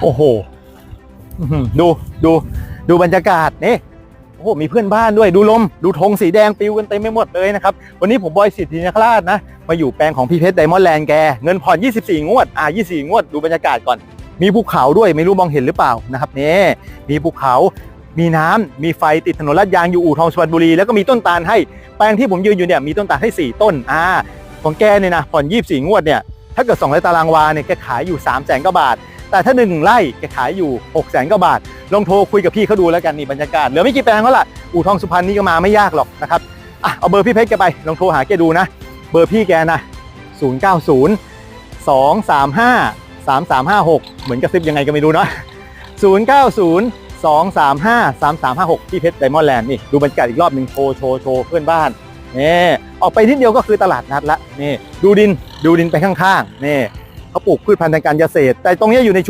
โอ้โหอื้อหือดูดูดูบรรยากาศนี่โอ้โหมีเพื่อนบ้านด้วยดูลม ดูธงสีแดงปลิวกันเต็มไปหมดเลยนะครับ วันนี้ผมบอยสิทธินคราชนะ มาอยู่แปลงของพี่เพชรไดมอนด์แลนด์แก เงินผ่อน 24 งวด อ่า 24 งวด ดูบรรยากาศก่อน มีภูเขาด้วยไม่รู้มองเห็นหรือเปล่านะครับนี่มีภูเขามีน้ำมีไฟติดถนนลาดยางอยู่อู่ทองสุพรรณบุรีแล้วก็มีต้นตาลให้แปลงที่ผมยืนอยู่เนี่ยมีต้นตาลให้ 4 ต้นอ่าของแกเนี่ยนะผ่อน 24 งวดเนี่ยถ้าเกิด200ตารางวาเนี่ยแกขายอยู่3 0 0แสนกว่าบาท แต่ถ้าหนึ่งไร่แกขายอยู่6 0แสนกว่าบาท ลองโทรคุยกับพี่เขาดูแล้วกันนี่บรรยากาศเหลือไม่กี่แปลงแล้วล่ะอู่ทองสุพรรณนี่ก็มาไม่ยากหรอกนะครับอะเอาเบอร์พี่เพชรแกไปลองโทรหาแกดูนะ เบอร์พี่แกนะ 090 235 3356 เหมือนกระซิบยังไงก็ไม่รู้เนาะ090 235 3356 ที่เพชรไดมอนด์แลนด์นี่ดูบรรยากาศอีกรอบหนึ่งโชว์โชว์โชว์เพื่อนบ้านนี่ออกไปนิดเดียวก็คือตลาดนัดละนี่ดูดินดูดินไปข้างๆนี่ เขาปลูกพืชพันธุ์ทางการเกษตร แต่ตรงนี้อยู่ในชุม